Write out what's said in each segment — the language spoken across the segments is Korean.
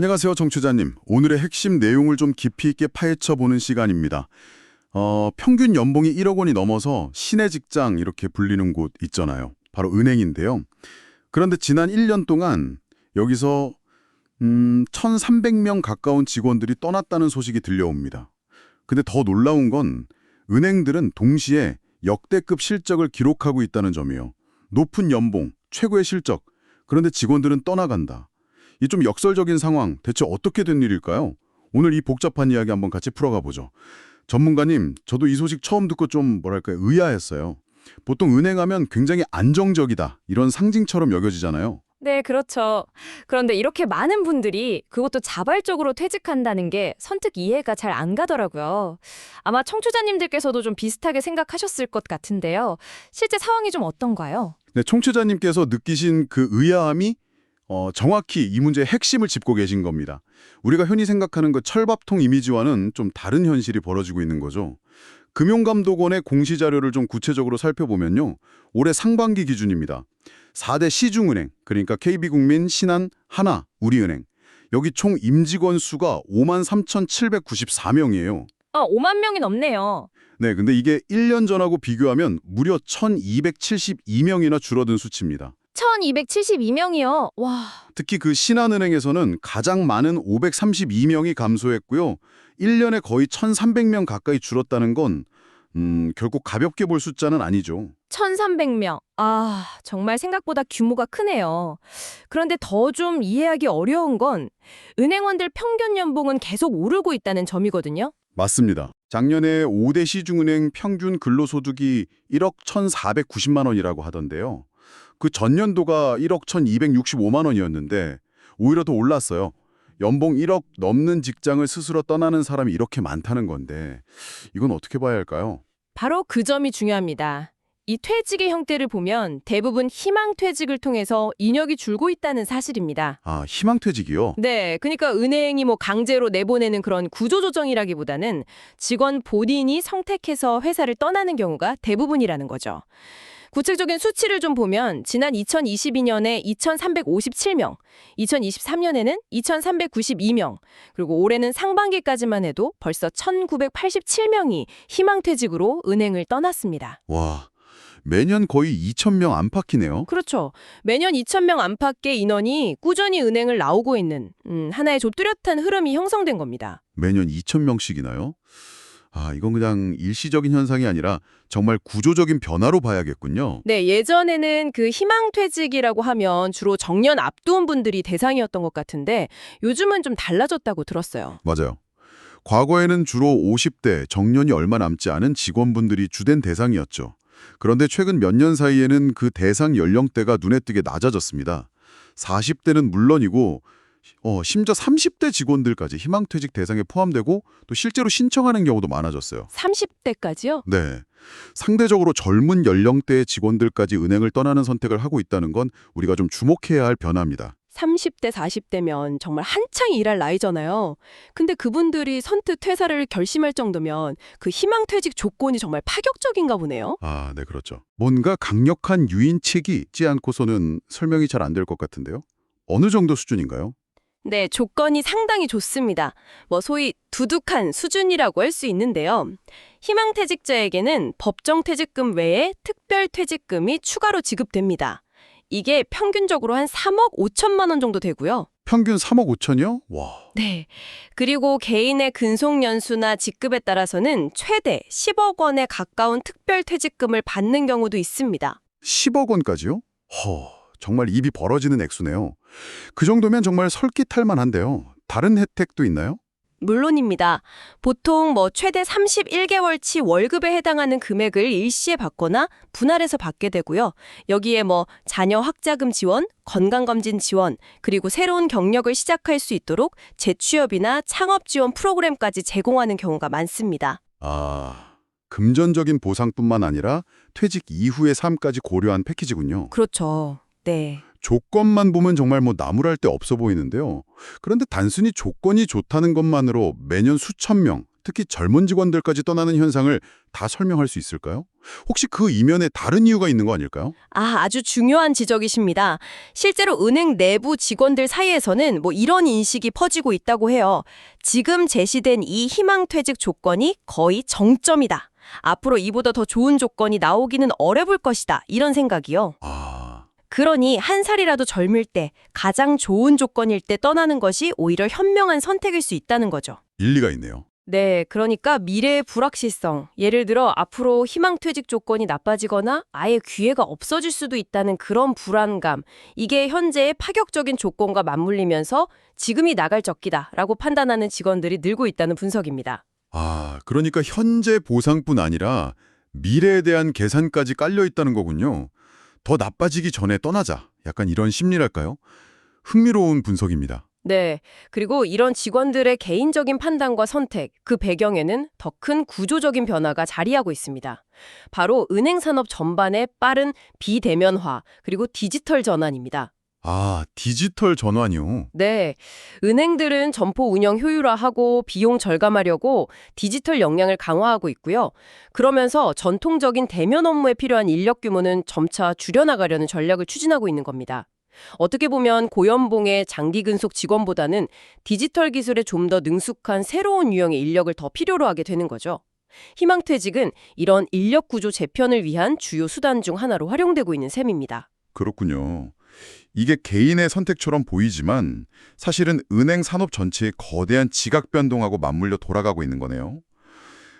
안녕하세요, 정취자님. 오늘의 핵심 내용을 좀 깊이 있게 파헤쳐 보는 시간입니다. 어, 평균 연봉이 1억 원이 넘어서 신의 직장 이렇게 불리는 곳 있잖아요. 바로 은행인데요. 그런데 지난 1년 동안 여기서 음, 1,300명 가까운 직원들이 떠났다는 소식이 들려옵니다. 근데 더 놀라운 건 은행들은 동시에 역대급 실적을 기록하고 있다는 점이에요. 높은 연봉, 최고의 실적. 그런데 직원들은 떠나간다. 이 좀 역설적인 상황, 대체 어떻게 된 일일까요? 오늘 이 복잡한 이야기 한번 같이 풀어가 보죠. 전문가님, 저도 이 소식 처음 듣고 좀 뭐랄까요, 의아했어요. 보통 은행하면 굉장히 안정적이다, 이런 상징처럼 여겨지잖아요. 네, 그렇죠. 그런데 이렇게 많은 분들이 그것도 자발적으로 퇴직한다는 게 선뜻 이해가 잘 안 가더라고요. 아마 청취자님들께서도 좀 비슷하게 생각하셨을 것 같은데요. 실제 상황이 좀 어떤가요? 네, 총취자님께서 느끼신 그 의아함이 어, 정확히 이 문제의 핵심을 짚고 계신 겁니다. 우리가 흔히 생각하는 그 철밥통 이미지와는 좀 다른 현실이 벌어지고 있는 거죠. 금융감독원의 공시자료를 좀 구체적으로 살펴보면요. 올해 상반기 기준입니다. 4대 시중은행, 그러니까 KB국민, 신한, 하나, 우리은행. 여기 총 임직원 수가 5만 3,794명이에요. 아, 5만 명이 넘네요. 네, 근데 이게 1년 전하고 비교하면 무려 1,272명이나 줄어든 수치입니다. 1272명이요. 와, 특히 그 신한은행에서는 가장 많은 532명이 감소했고요. 1년에 거의 1,300명 가까이 줄었다는 건 음, 결국 가볍게 볼 숫자는 아니죠. 1300명. 아, 정말 생각보다 규모가 크네요. 그런데 더 좀 이해하기 어려운 건 은행원들 평균 연봉은 계속 오르고 있다는 점이거든요. 맞습니다. 작년에 5대 시중은행 평균 근로소득이 1억 1,490만 원이라고 하던데요. 그 전년도가 1억 1,265만 원이었는데 오히려 더 올랐어요. 연봉 1억 넘는 직장을 스스로 떠나는 사람이 이렇게 많다는 건데 이건 어떻게 봐야 할까요? 바로 그 점이 중요합니다. 이 퇴직의 형태를 보면 대부분 희망퇴직을 통해서 인력이 줄고 있다는 사실입니다. 아, 희망퇴직이요? 네, 그러니까 은행이 뭐 강제로 내보내는 그런 구조조정이라기보다는 직원 본인이 선택해서 회사를 떠나는 경우가 대부분이라는 거죠. 구체적인 수치를 좀 보면 지난 2022년에 2,357명, 2023년에는 2,392명, 그리고 올해는 상반기까지만 해도 벌써 1,987명이 희망퇴직으로 은행을 떠났습니다. 와, 매년 거의 2,000명 안팎이네요. 그렇죠. 매년 2,000명 안팎의 인원이 꾸준히 은행을 나오고 있는 음, 하나의 좀 뚜렷한 흐름이 형성된 겁니다. 매년 2,000명씩이나요? 아, 이건 그냥 일시적인 현상이 아니라 정말 구조적인 변화로 봐야겠군요. 네, 예전에는 그 희망퇴직이라고 하면 주로 정년 앞둔 분들이 대상이었던 것 같은데 요즘은 좀 달라졌다고 들었어요. 맞아요. 과거에는 주로 50대 정년이 얼마 남지 않은 직원분들이 주된 대상이었죠. 그런데 최근 몇 년 사이에는 그 대상 연령대가 눈에 띄게 낮아졌습니다. 40대는 물론이고 어, 심지어 30대 직원들까지 희망퇴직 대상에 포함되고 또 실제로 신청하는 경우도 많아졌어요. 30대까지요? 네. 상대적으로 젊은 연령대의 직원들까지 은행을 떠나는 선택을 하고 있다는 건 우리가 좀 주목해야 할 변화입니다. 30대, 40대면 정말 한창 일할 나이잖아요. 근데 그분들이 선뜻 퇴사를 결심할 정도면 그 희망퇴직 조건이 정말 파격적인가 보네요. 아, 네, 그렇죠. 뭔가 강력한 유인책이 있지 않고서는 설명이 잘 안 될 것 같은데요. 어느 정도 수준인가요? 네, 조건이 상당히 좋습니다. 뭐 소위 두둑한 수준이라고 할 수 있는데요. 희망퇴직자에게는 법정 퇴직금 외에 특별 퇴직금이 추가로 지급됩니다. 이게 평균적으로 한 3억 5천만 원 정도 되고요. 평균 3억 5천이요? 와, 네. 그리고 개인의 근속 연수나 직급에 따라서는 최대 10억 원에 가까운 특별 퇴직금을 받는 경우도 있습니다. 10억 원까지요? 허, 정말 입이 벌어지는 액수네요. 그 정도면 정말 설깃할 만한데요. 다른 혜택도 있나요? 물론입니다. 보통 뭐 최대 31개월치 월급에 해당하는 금액을 일시에 받거나 분할해서 받게 되고요. 여기에 뭐 자녀 학자금 지원, 건강검진 지원, 그리고 새로운 경력을 시작할 수 있도록 재취업이나 창업 지원 프로그램까지 제공하는 경우가 많습니다. 아, 금전적인 보상뿐만 아니라 퇴직 이후의 삶까지 고려한 패키지군요. 그렇죠. 네. 조건만 보면 정말 뭐 나무랄 데 없어 보이는데요. 그런데 단순히 조건이 좋다는 것만으로 매년 수천 명, 특히 젊은 직원들까지 떠나는 현상을 다 설명할 수 있을까요? 혹시 그 이면에 다른 이유가 있는 거 아닐까요? 아, 아주 중요한 지적이십니다. 실제로 은행 내부 직원들 사이에서는 뭐 이런 인식이 퍼지고 있다고 해요. 지금 제시된 이 희망퇴직 조건이 거의 정점이다. 앞으로 이보다 더 좋은 조건이 나오기는 어려울 것이다. 이런 생각이요. 아, 그러니 한 살이라도 젊을 때 가장 좋은 조건일 때 떠나는 것이 오히려 현명한 선택일 수 있다는 거죠. 일리가 있네요. 네, 그러니까 미래의 불확실성, 예를 들어 앞으로 희망퇴직 조건이 나빠지거나 아예 기회가 없어질 수도 있다는 그런 불안감, 이게 현재의 파격적인 조건과 맞물리면서 지금이 나갈 적기다라고 판단하는 직원들이 늘고 있다는 분석입니다. 아, 그러니까 현재 보상뿐 아니라 미래에 대한 계산까지 깔려 있다는 거군요. 더 나빠지기 전에 떠나자. 약간 이런 심리랄까요? 흥미로운 분석입니다. 네, 그리고 이런 직원들의 개인적인 판단과 선택, 그 배경에는 더 큰 구조적인 변화가 자리하고 있습니다. 바로 은행 산업 전반의 빠른 비대면화, 그리고 디지털 전환입니다. 아, 디지털 전환이요. 네. 은행들은 점포 운영 효율화하고 비용 절감하려고 디지털 역량을 강화하고 있고요. 그러면서 전통적인 대면 업무에 필요한 인력 규모는 점차 줄여나가려는 전략을 추진하고 있는 겁니다. 어떻게 보면 고연봉의 장기 근속 직원보다는 디지털 기술에 좀 더 능숙한 새로운 유형의 인력을 더 필요로 하게 되는 거죠. 희망퇴직은 이런 인력 구조 재편을 위한 주요 수단 중 하나로 활용되고 있는 셈입니다. 그렇군요. 이게 개인의 선택처럼 보이지만 사실은 은행 산업 전체의 거대한 지각 변동하고 맞물려 돌아가고 있는 거네요.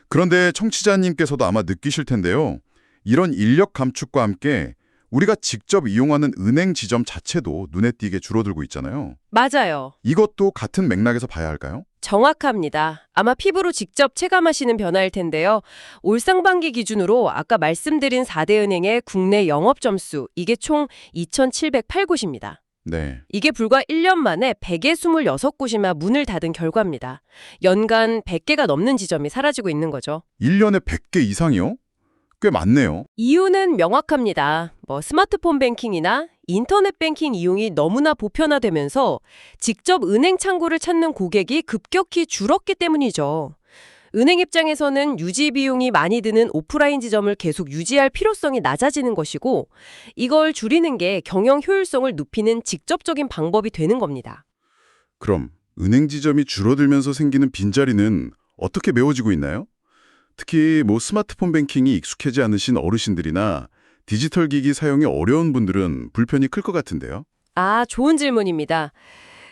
그런데 청취자님께서도 아마 느끼실 텐데요. 이런 인력 감축과 함께 우리가 직접 이용하는 은행 지점 자체도 눈에 띄게 줄어들고 있잖아요. 맞아요. 이것도 같은 맥락에서 봐야 할까요? 정확합니다. 아마 피부로 직접 체감하시는 변화일 텐데요. 올 상반기 기준으로 아까 말씀드린 4대 은행의 국내 영업 점수, 이게 총 2,708곳입니다. 네. 이게 불과 1년 만에 126곳이나 문을 닫은 결과입니다. 연간 100개가 넘는 지점이 사라지고 있는 거죠. 1년에 100개 이상이요? 꽤 많네요. 이유는 명확합니다. 뭐 스마트폰 뱅킹이나 인터넷 뱅킹 이용이 너무나 보편화되면서 직접 은행 창구를 찾는 고객이 급격히 줄었기 때문이죠. 은행 입장에서는 유지 비용이 많이 드는 오프라인 지점을 계속 유지할 필요성이 낮아지는 것이고 이걸 줄이는 게 경영 효율성을 높이는 직접적인 방법이 되는 겁니다. 그럼 은행 지점이 줄어들면서 생기는 빈자리는 어떻게 메워지고 있나요? 특히 뭐 스마트폰 뱅킹이 익숙하지 않으신 어르신들이나 디지털 기기 사용이 어려운 분들은 불편이 클 것 같은데요. 아, 좋은 질문입니다.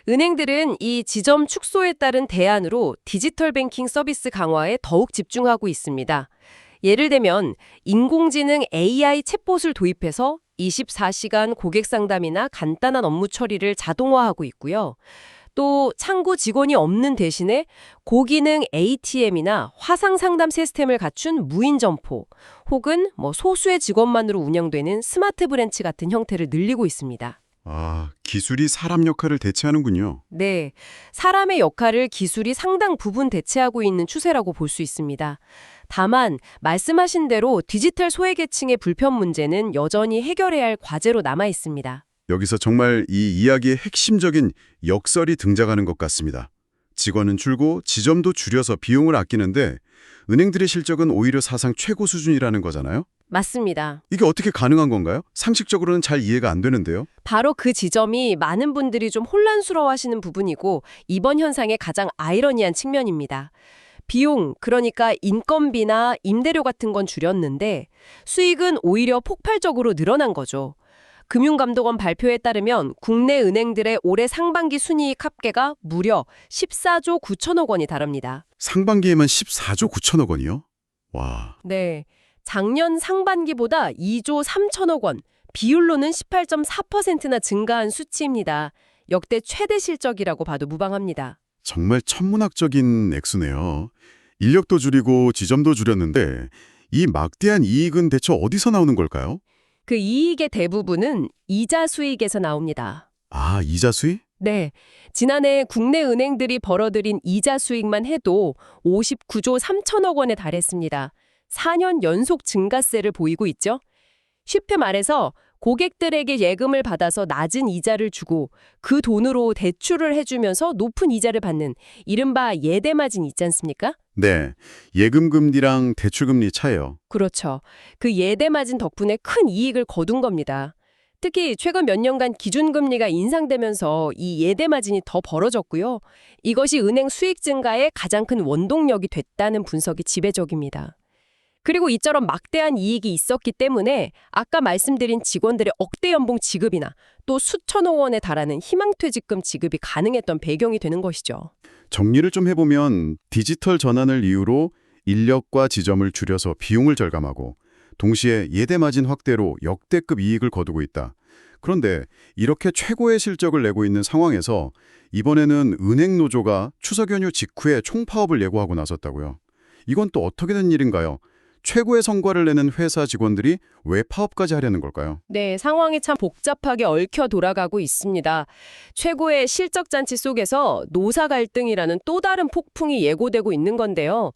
은행들은 이 지점 축소에 따른 대안으로 디지털 뱅킹 서비스 강화에 더욱 집중하고 있습니다. 예를 들면 인공지능 AI 챗봇을 도입해서 24시간 고객 상담이나 간단한 업무 처리를 자동화하고 있고요. 또 창구 직원이 없는 대신에 고기능 ATM이나 화상 상담 시스템을 갖춘 무인 점포 혹은 뭐 소수의 직원만으로 운영되는 스마트 브랜치 같은 형태를 늘리고 있습니다. 아, 기술이 사람 역할을 대체하는군요. 네, 사람의 역할을 기술이 상당 부분 대체하고 있는 추세라고 볼 수 있습니다. 다만 말씀하신 대로 디지털 소외계층의 불편 문제는 여전히 해결해야 할 과제로 남아 있습니다. 여기서 정말 이 이야기의 핵심적인 역설이 등장하는 것 같습니다. 직원은 줄고 지점도 줄여서 비용을 아끼는데 은행들의 실적은 오히려 사상 최고 수준이라는 거잖아요. 맞습니다. 이게 어떻게 가능한 건가요? 상식적으로는 잘 이해가 안 되는데요. 바로 그 지점이 많은 분들이 좀 혼란스러워하시는 부분이고 이번 현상의 가장 아이러니한 측면입니다. 비용, 그러니까 인건비나 임대료 같은 건 줄였는데 수익은 오히려 폭발적으로 늘어난 거죠. 금융감독원 발표에 따르면 국내 은행들의 올해 상반기 순이익 합계가 무려 14조 9천억 원이 달합니다. 상반기에만 14조 9천억 원이요? 와, 네. 작년 상반기보다 2조 3천억 원, 비율로는 18.4%나 증가한 수치입니다. 역대 최대 실적이라고 봐도 무방합니다. 정말 천문학적인 액수네요. 인력도 줄이고 지점도 줄였는데 이 막대한 이익은 대체 어디서 나오는 걸까요? 그 이익의 대부분은 이자 수익에서 나옵니다. 아, 이자 수익? 네. 지난해 국내 은행들이 벌어들인 이자 수익만 해도 59조 3천억 원에 달했습니다. 4년 연속 증가세를 보이고 있죠. 쉽게 말해서 고객들에게 예금을 받아서 낮은 이자를 주고 그 돈으로 대출을 해주면서 높은 이자를 받는 이른바 예대마진 있지 않습니까? 네, 예금금리랑 대출금리 차이요. 그렇죠. 그 예대마진 덕분에 큰 이익을 거둔 겁니다. 특히 최근 몇 년간 기준금리가 인상되면서 이 예대마진이 더 벌어졌고요. 이것이 은행 수익 증가의 가장 큰 원동력이 됐다는 분석이 지배적입니다. 그리고 이처럼 막대한 이익이 있었기 때문에 아까 말씀드린 직원들의 억대 연봉 지급이나 또 수천억 원에 달하는 희망퇴직금 지급이 가능했던 배경이 되는 것이죠. 정리를 좀 해보면 디지털 전환을 이유로 인력과 지점을 줄여서 비용을 절감하고 동시에 예대 마진 확대로 역대급 이익을 거두고 있다. 그런데 이렇게 최고의 실적을 내고 있는 상황에서 이번에는 은행 노조가 추석 연휴 직후에 총파업을 예고하고 나섰다고요. 이건 또 어떻게 된 일인가요? 최고의 성과를 내는 회사 직원들이 왜 파업까지 하려는 걸까요? 네, 상황이 참 복잡하게 얽혀 돌아가고 있습니다. 최고의 실적 잔치 속에서 노사 갈등이라는 또 다른 폭풍이 예고되고 있는 건데요.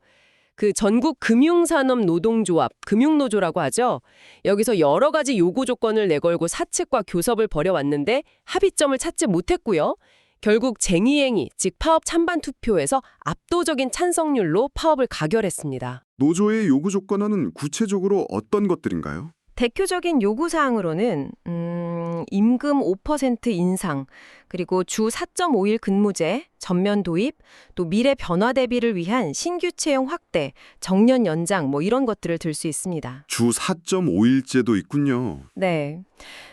그 전국 금융산업 노동조합, 금융노조라고 하죠. 여기서 여러 가지 요구 조건을 내걸고 사측과 교섭을 벌여왔는데 합의점을 찾지 못했고요. 결국 쟁의행위, 즉 파업 찬반 투표에서 압도적인 찬성률로 파업을 가결했습니다. 노조의 요구 조건은 구체적으로 어떤 것들인가요? 대표적인 요구사항으로는 음, 임금 5% 인상, 그리고 주 4.5일 근무제, 전면 도입, 또 미래 변화 대비를 위한 신규 채용 확대, 정년 연장 뭐 이런 것들을 들 수 있습니다. 주 4.5일제도 있군요. 네.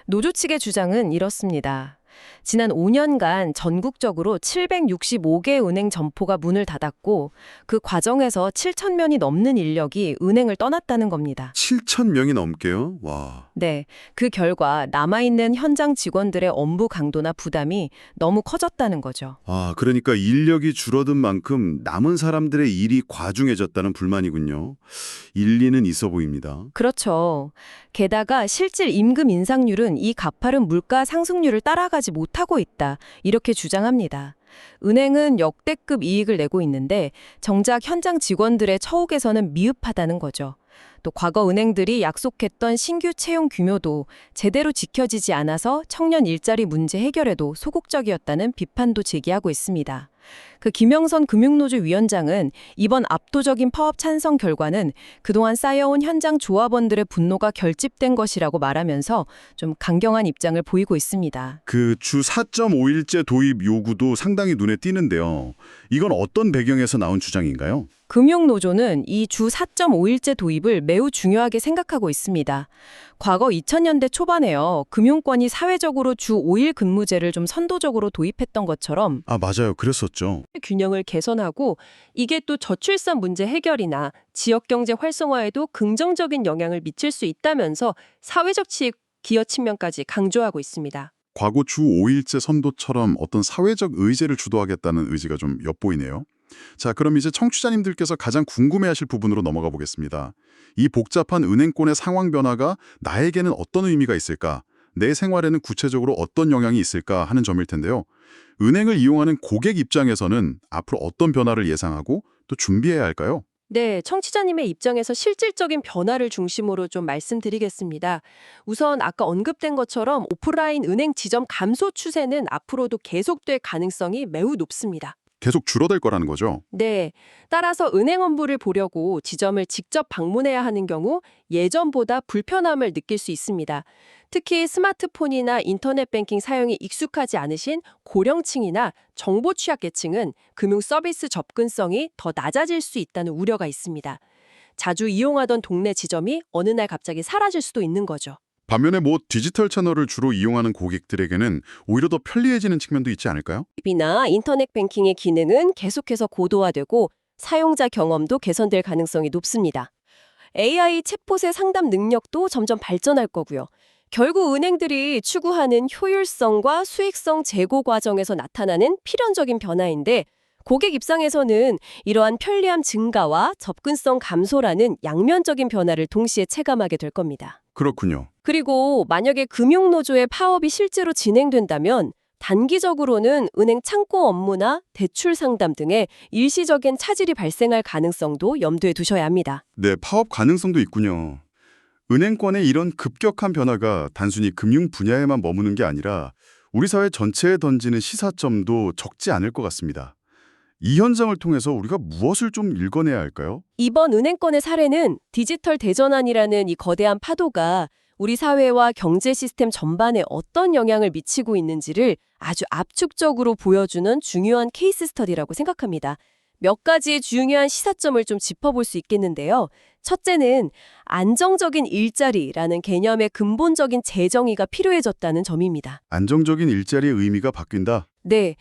노조 측의 주장은 이렇습니다. 지난 5년간 전국적으로 765개 은행 점포가 문을 닫았고 그 과정에서 7천 명이 넘는 인력이 은행을 떠났다는 겁니다. 7천 명이 넘게요? 와. 네. 그 결과 남아있는 현장 직원들의 업무 강도나 부담이 너무 커졌다는 거죠. 아, 그러니까 인력이 줄어든 만큼 남은 사람들의 일이 과중해졌다는 불만이군요. 일리는 있어 보입니다. 그렇죠. 게다가 실질 임금 인상률은 이 가파른 물가 상승률을 따라가지 못하고 있다. 이렇게 주장합니다. 은행은 역대급 이익을 내고 있는데 정작 현장 직원들의 처우에서는 미흡하다는 거죠. 또 과거 은행들이 약속했던 신규 채용 규모도 제대로 지켜지지 않아서 청년 일자리 문제 해결에도 소극적이었다는 비판도 제기하고 있습니다. 그 김영선 금융노조 위원장은 이번 압도적인 파업 찬성 결과는 그동안 쌓여온 현장 조합원들의 분노가 결집된 것이라고 말하면서 좀 강경한 입장을 보이고 있습니다. 그 주 4.5일제 도입 요구도 상당히 눈에 띄는데요. 이건 어떤 배경에서 나온 주장인가요? 금융노조는 이 주 4.5일제 도입을 매우 중요하게 생각하고 있습니다. 과거 2000년대 초반에요. 금융권이 사회적으로 주 5일 근무제를 좀 선도적으로 도입했던 것처럼 아, 맞아요. 그랬었죠. 균형을 개선하고 이게 또 저출산 문제 해결이나 지역 경제 활성화에도 긍정적인 영향을 미칠 수 있다면서 사회적 치 기여 측면까지 강조하고 있습니다. 과거 주 5일제 선도처럼 어떤 사회적 의제를 주도하겠다는 의지가 좀 엿보이네요. 자, 그럼 이제 청취자님들께서 가장 궁금해하실 부분으로 넘어가 보겠습니다. 이 복잡한 은행권의 상황 변화가 나에게는 어떤 의미가 있을까? 내 생활에는 구체적으로 어떤 영향이 있을까 하는 점일 텐데요. 은행을 이용하는 고객 입장에서는 앞으로 어떤 변화를 예상하고 또 준비해야 할까요? 네, 청취자님의 입장에서 실질적인 변화를 중심으로 좀 말씀드리겠습니다. 우선 아까 언급된 것처럼 오프라인 은행 지점 감소 추세는 앞으로도 계속될 가능성이 매우 높습니다. 계속 줄어들 거라는 거죠. 네. 따라서 은행 업무를 보려고 지점을 직접 방문해야 하는 경우 예전보다 불편함을 느낄 수 있습니다. 특히 스마트폰이나 인터넷 뱅킹 사용이 익숙하지 않으신 고령층이나 정보 취약계층은 금융 서비스 접근성이 더 낮아질 수 있다는 우려가 있습니다. 자주 이용하던 동네 지점이 어느 날 갑자기 사라질 수도 있는 거죠. 반면에 뭐 디지털 채널을 주로 이용하는 고객들에게는 오히려 더 편리해지는 측면도 있지 않을까요? 앱이나 인터넷 뱅킹의 기능은 계속해서 고도화되고 사용자 경험도 개선될 가능성이 높습니다. AI 챗봇의 상담 능력도 점점 발전할 거고요. 결국 은행들이 추구하는 효율성과 수익성 제고 과정에서 나타나는 필연적인 변화인데 고객 입장에서는 이러한 편리함 증가와 접근성 감소라는 양면적인 변화를 동시에 체감하게 될 겁니다. 그렇군요. 그리고 만약에 금융노조의 파업이 실제로 진행된다면 단기적으로는 은행 창고 업무나 대출 상담 등의 일시적인 차질이 발생할 가능성도 염두에 두셔야 합니다. 네, 파업 가능성도 있군요. 은행권의 이런 급격한 변화가 단순히 금융 분야에만 머무는 게 아니라 우리 사회 전체에 던지는 시사점도 적지 않을 것 같습니다. 이 현장을 통해서 우리가 무엇을 좀 읽어내야 할까요? 이번 은행권의 사례는 디지털 대전환이라는 이 거대한 파도가 우리 사회와 경제 시스템 전반에 어떤 영향을 미치고 있는지를 아주 압축적으로 보여주는 중요한 케이스 스터디라고 생각합니다. 몇 가지의 중요한 시사점을 좀 짚어볼 수 있겠는데요. 첫째는 안정적인 일자리라는 개념의 근본적인 재정의가 필요해졌다는 점입니다. 안정적인 일자리의 의미가 바뀐다. 네.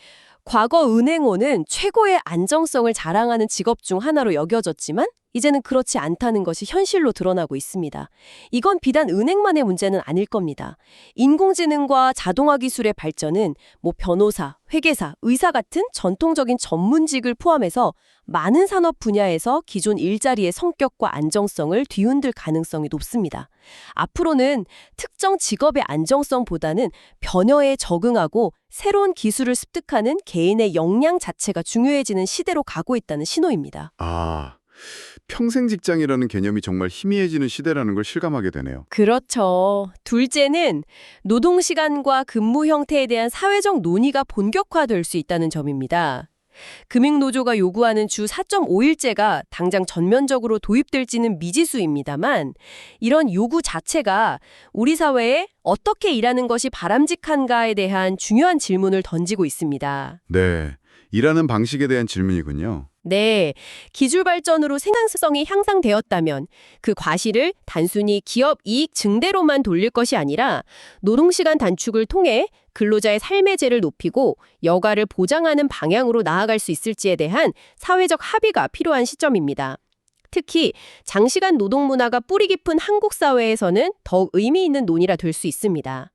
과거 은행원은 최고의 안정성을 자랑하는 직업 중 하나로 여겨졌지만 이제는 그렇지 않다는 것이 현실로 드러나고 있습니다. 이건 비단 은행만의 문제는 아닐 겁니다. 인공지능과 자동화 기술의 발전은 뭐 변호사, 회계사, 의사 같은 전통적인 전문직을 포함해서 많은 산업 분야에서 기존 일자리의 성격과 안정성을 뒤흔들 가능성이 높습니다. 앞으로는 특정 직업의 안정성보다는 변화에 적응하고 새로운 기술을 습득하는 개인의 역량 자체가 중요해지는 시대로 가고 있다는 신호입니다. 아, 평생 직장이라는 개념이 정말 희미해지는 시대라는 걸 실감하게 되네요. 그렇죠. 둘째는 노동시간과 근무 형태에 대한 사회적 논의가 본격화될 수 있다는 점입니다. 금융노조가 요구하는 주 4.5일제가 당장 전면적으로 도입될지는 미지수입니다만 이런 요구 자체가 우리 사회에 어떻게 일하는 것이 바람직한가에 대한 중요한 질문을 던지고 있습니다. 네, 일하는 방식에 대한 질문이군요. 네, 기술 발전으로 생산성이 향상되었다면 그 과실을 단순히 기업 이익 증대로만 돌릴 것이 아니라 노동시간 단축을 통해 근로자의 삶의 질을 높이고 여가를 보장하는 방향으로 나아갈 수 있을지에 대한 사회적 합의가 필요한 시점입니다. 특히 장시간 노동 문화가 뿌리 깊은 한국 사회에서는 더욱 의미 있는 논의라 될 수 있습니다.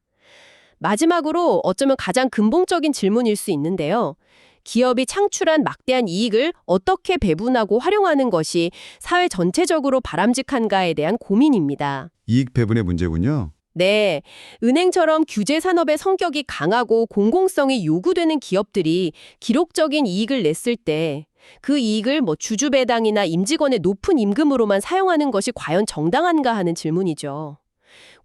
마지막으로 어쩌면 가장 근본적인 질문일 수 있는데요. 기업이 창출한 막대한 이익을 어떻게 배분하고 활용하는 것이 사회 전체적으로 바람직한가에 대한 고민입니다. 이익 배분의 문제군요. 네, 은행처럼 규제 산업의 성격이 강하고 공공성이 요구되는 기업들이 기록적인 이익을 냈을 때 그 이익을 뭐 주주 배당이나 임직원의 높은 임금으로만 사용하는 것이 과연 정당한가 하는 질문이죠.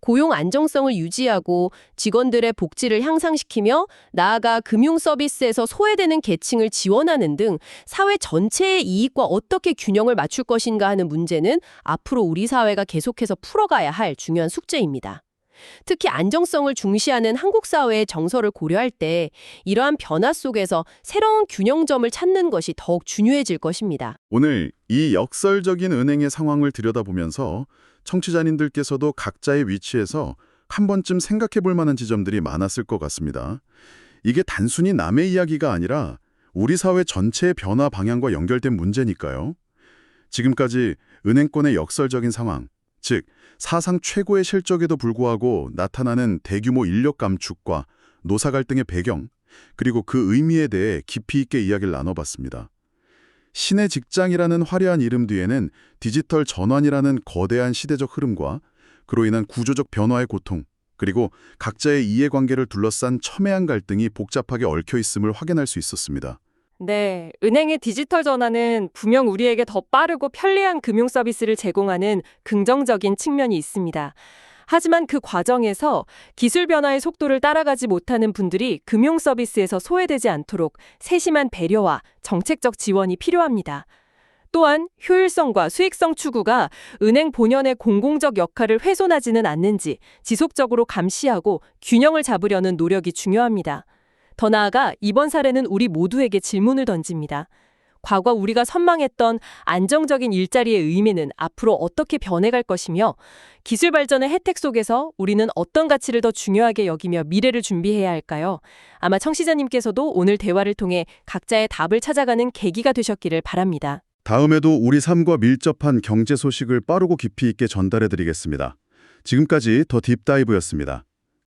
고용 안정성을 유지하고 직원들의 복지를 향상시키며 나아가 금융 서비스에서 소외되는 계층을 지원하는 등 사회 전체의 이익과 어떻게 균형을 맞출 것인가 하는 문제는 앞으로 우리 사회가 계속해서 풀어가야 할 중요한 숙제입니다. 특히 안정성을 중시하는 한국 사회의 정서를 고려할 때 이러한 변화 속에서 새로운 균형점을 찾는 것이 더욱 중요해질 것입니다. 오늘 이 역설적인 은행의 상황을 들여다보면서 청취자님들께서도 각자의 위치에서 한 번쯤 생각해 볼 만한 지점들이 많았을 것 같습니다. 이게 단순히 남의 이야기가 아니라 우리 사회 전체의 변화 방향과 연결된 문제니까요. 지금까지 은행권의 역설적인 상황, 즉 사상 최고의 실적에도 불구하고 나타나는 대규모 인력 감축과 노사 갈등의 배경, 그리고 그 의미에 대해 깊이 있게 이야기를 나눠봤습니다. 신의 직장이라는 화려한 이름 뒤에는 디지털 전환이라는 거대한 시대적 흐름과 그로 인한 구조적 변화의 고통, 그리고 각자의 이해관계를 둘러싼 첨예한 갈등이 복잡하게 얽혀 있음을 확인할 수 있었습니다. 네, 은행의 디지털 전환은 분명 우리에게 더 빠르고 편리한 금융 서비스를 제공하는 긍정적인 측면이 있습니다. 하지만 그 과정에서 기술 변화의 속도를 따라가지 못하는 분들이 금융 서비스에서 소외되지 않도록 세심한 배려와 정책적 지원이 필요합니다. 또한 효율성과 수익성 추구가 은행 본연의 공공적 역할을 훼손하지는 않는지 지속적으로 감시하고 균형을 잡으려는 노력이 중요합니다. 더 나아가 이번 사례는 우리 모두에게 질문을 던집니다. 과거 우리가 선망했던 안정적인 일자리의 의미는 앞으로 어떻게 변해갈 것이며 기술 발전의 혜택 속에서 우리는 어떤 가치를 더 중요하게 여기며 미래를 준비해야 할까요? 아마 청취자님께서도 오늘 대화를 통해 각자의 답을 찾아가는 계기가 되셨기를 바랍니다. 다음에도 우리 삶과 밀접한 경제 소식을 빠르고 깊이 있게 전달해 드리겠습니다. 지금까지 더 딥다이브였습니다.